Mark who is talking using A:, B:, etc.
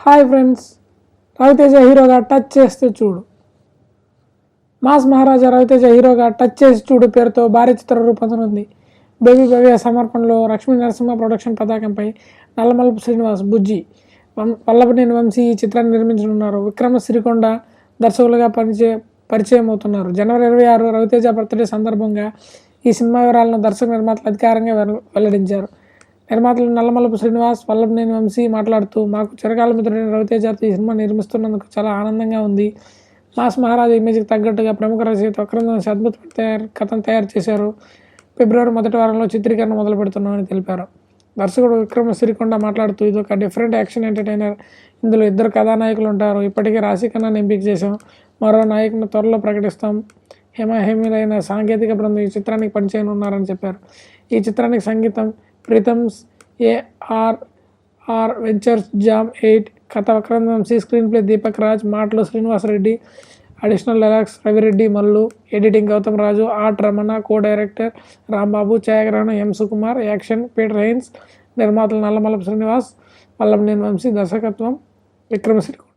A: Hi friends Raviteja హీరోగా touch చేస్తే చూడు. మాస్ మహారాజా రవితేజ హీరోగా టచ్ చేసి చూడు పేరుతో భారీ చిత్ర రూపొందనుంది బేబీ బేబీ సమర్పణలో లక్ష్మీ నరసింహ ప్రొడక్షన్ పతాకంపై నల్లమల్పు శ్రీనివాస్ బుజ్జి వం వల్లభనేని వంశీ ఈ చిత్రాన్ని నిర్మించనున్నారు. విక్రమ సిరికొండ దర్శకులుగా పరిచయ పరిచయం అవుతున్నారు జనవరి ఇరవై ఆరు రవితేజ బర్త్డే సందర్భంగా ఈ సినిమా వివరాలను దర్శక నిర్మాతలు అధికారంగా వెల్ల- వెల్లడించారు. నిర్మాతలు నల్లమలపు శ్రీనివాస్ వల్లభనేని వంశీ మాట్లాడుతూ మాకు చిరకాల మిత్రుడైన రవితేజతో ఈ సినిమా నిర్మిస్తున్నందుకు చాలా ఆనందంగా ఉంది. మాస్ మహారాజ్ ఇమేజ్కి తగ్గట్టుగా ప్రముఖ రచయిత వక్రందం అద్భుతమైన తయారు కథను తయారు చేశారు. ఫిబ్రవరి మొదటి వారంలో చిత్రీకరణ మొదలు పెడుతున్నామని తెలిపారు. దర్శకుడు విక్రమ సిరికొండ మాట్లాడుతూ ఇది ఒక డిఫరెంట్ యాక్షన్ ఎంటర్టైనర్. ఇందులో ఇద్దరు కథానాయకులు ఉంటారు. ఇప్పటికే రాశిఖన్నాను ఎంపిక చేశాం. మరో నాయకుని త్వరలో ప్రకటిస్తాం. హేమహేమిలైన సాంకేతిక బృందం ఈ చిత్రానికి పనిచేయనున్నారని చెప్పారు. ఈ చిత్రానికి సంగీతం Pritam's AR R Ventures Jam eight కథ వక్రంవంశీ స్క్రీన్ ప్లే దీపక్ రాజ్ మాటలు Srinivasa Reddy additional dialogues Ravi Reddy Mallu editing Gautham Raju art Ramana co director Rambabu ఛాయాగ్రహణం M Sukumar action Peter Hein నిర్మాతలు నల్లమల్లపు శ్రీనివాస్ వల్లభనేని వంశీ దర్శకత్వం విక్రమశ్రీ